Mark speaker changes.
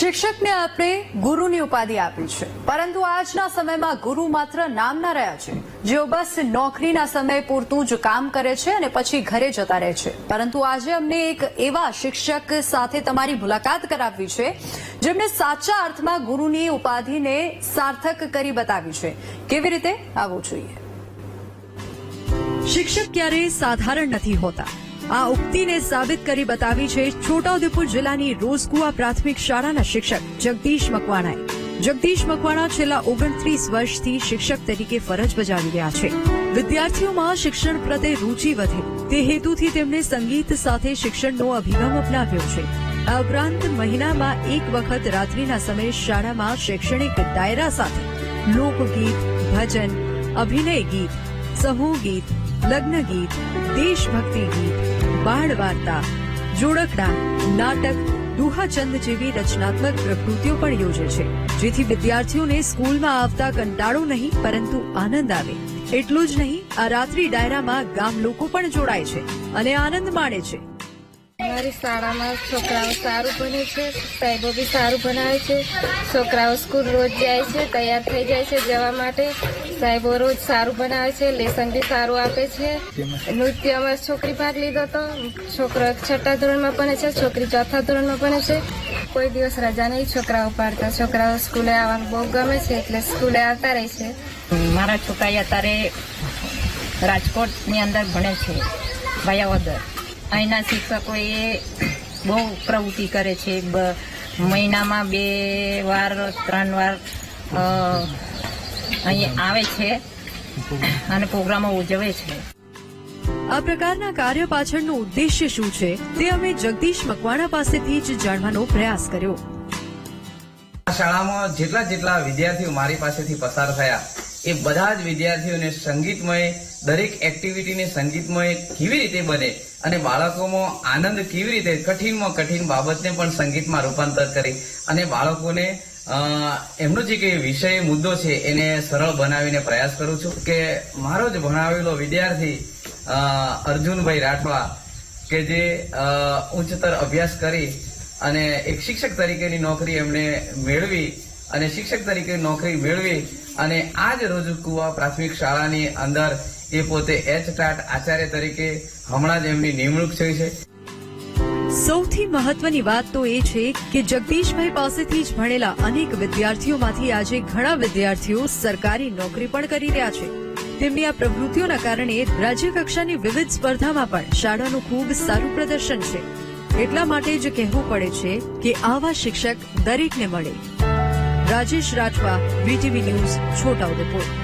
Speaker 1: શિક્ષકને આપણે ગુરુની ઉપાધિ આપી છે. પરંતુ આજના સમયમાં ગુરુ માત્ર નામના રહ્યા છે. જેઓ બસ નોકરીના સમય પૂરતું જ કામ કરે છે અને પછી ઘરે જતા રહે છે. પરંતુ આજે અમને એક એવા શિક્ષક સાથે તમારી મુલાકાત કરાવવી છે, જેમણે સાચા અર્થમાં ગુરુની ઉપાધિને સાર્થક કરી બતાવી છે. કેવી રીતે? આવવું જોઈએ. શિક્ષક ક્યારેય સાધારણ નથી હોતા. આ ઉક્તિને સાબિત કરી બતાવી છે છોટાઉદેપુર જિલ્લાની રોઝકુવા પ્રાથમિક શાળાના શિક્ષક જગદીશ મકવાણાએ. જગદીશ મકવાણા છેલ્લા ઓગણત્રીસ વર્ષથી શિક્ષક તરીકે ફરજ બજાવી રહ્યા છે. વિદ્યાર્થીઓમાં શિક્ષણ પ્રત્યે રૂચિ વધે, તે હેતુથી તેમણે સંગીત સાથે શિક્ષણનો અભિગમ અપનાવ્યો છે. આ ઉપરાંત મહિનામાં એક વખત રાત્રિના સમયે શાળામાં શૈક્ષણિક ડાયરા સાથે લોકગીત, ભજન, અભિનય ગીત, સમૂહ ગીત, લગ્ન ગીત, દેશભક્તિ ગીત બાળ વાર્તા જોડકડા, નાટક, દુહાચંદ જેવી રચનાત્મક પ્રવૃત્તિઓ પણ યોજે છે, જેથી વિદ્યાર્થીઓને સ્કૂલમાં આવતા કંટાળો નહીં, પરંતુ આનંદ આવે. એટલું જ નહીં, આ રાત્રિ ડાયરામાં ગામ લોકો પણ જોડાય છે અને આનંદ માણે છે.
Speaker 2: અમારી શાળામાં છોકરાઓ સારું ભણે છે, સાહેબો બી સારું ભણાવે છે. છોકરાઓ સ્કૂલ રોજ જાય છે, તૈયાર થઈ જાય છે જવા માટે. સાહેબો રોજ સારું ભણાવે છે, લેસન બી સારું આપે છે. નૃત્યમાં છોકરી ભાગ લીધો તો, છોકરો છઠ્ઠા ધોરણમાં ભણે છે, છોકરી ચોથા ધોરણમાં ભણે છે. કોઈ દિવસ રજા નહીં, છોકરાઓ પાડતા. છોકરાઓ સ્કૂલે આવવાનું બહુ ગમે છે, એટલે સ્કૂલે આવતા રહે છે.
Speaker 3: મારા છોકરાએ અત્યારે રાજકોટની અંદર ભણે છે વાયાવદર અહીંના શિક્ષકો એ બહુ પ્રવૃત્તિ કરે છે. મહિનામાં બે વાર ત્રણ વાર અ, અહીં આવે છે અને પ્રોગ્રામો ઉજવે છે.
Speaker 1: આ પ્રકારના કાર્ય પાછળનું ઉદ્દેશ્ય શું છે? તે અમે જગદીશ મકવાણા પાસેથી જ જાણવાનો પ્રયાસ કર્યો.
Speaker 4: આ શાળામાં જેટલા જેટલા વિદ્યાર્થીઓ મારી પાસેથી પસાર થયા એ બધા જ વિદ્યાર્થીઓને સંગીતમય દરેક એક્ટિવિટીને સંગીતમય કેવી રીતે બને અને બાળકોમાં આનંદ કેવી રીતે, કઠિનમાં કઠિન બાબતને પણ સંગીતમાં રૂપાંતર કરી અને બાળકોને એમનો જે કંઈ વિષય મુદ્દો છે એને સરળ બનાવીને પ્રયાસ કરું છું કે મારો જ ભણાવેલો વિદ્યાર્થી અર્જુનભાઈ રાઠવા કે જે ઉચ્ચતર અભ્યાસ કરી અને એક શિક્ષક તરીકેની નોકરી એમણે મેળવી અને શિક્ષક તરીકે નોકરી મેળવી અને આ જ રોજ કુવા પ્રાથમિક શાળાની અંદર એ પોતે એચ ટાટ આચાર્ય તરીકે હમણાં જ એમની નિમણૂક થઈ છે.
Speaker 1: સૌથી મહત્વની વાત તો એ છે કે જગદીશભાઈ પાસેથી જ ભણેલા અનેક વિદ્યાર્થીઓમાંથી આજે ઘણા વિદ્યાર્થીઓ સરકારી નોકરી પણ કરી રહ્યા છે. તેમની આ પ્રવૃત્તિઓના કારણે રાજ્ય કક્ષાની વિવિધ સ્પર્ધામાં પણ શાળાનું ખૂબ સારું પ્રદર્શન છે. એટલા માટે જ કહેવું પડે છે કે આવા શિક્ષક દરેકને મળે. Rajesh Rathwa, VTV news Chhota Udepur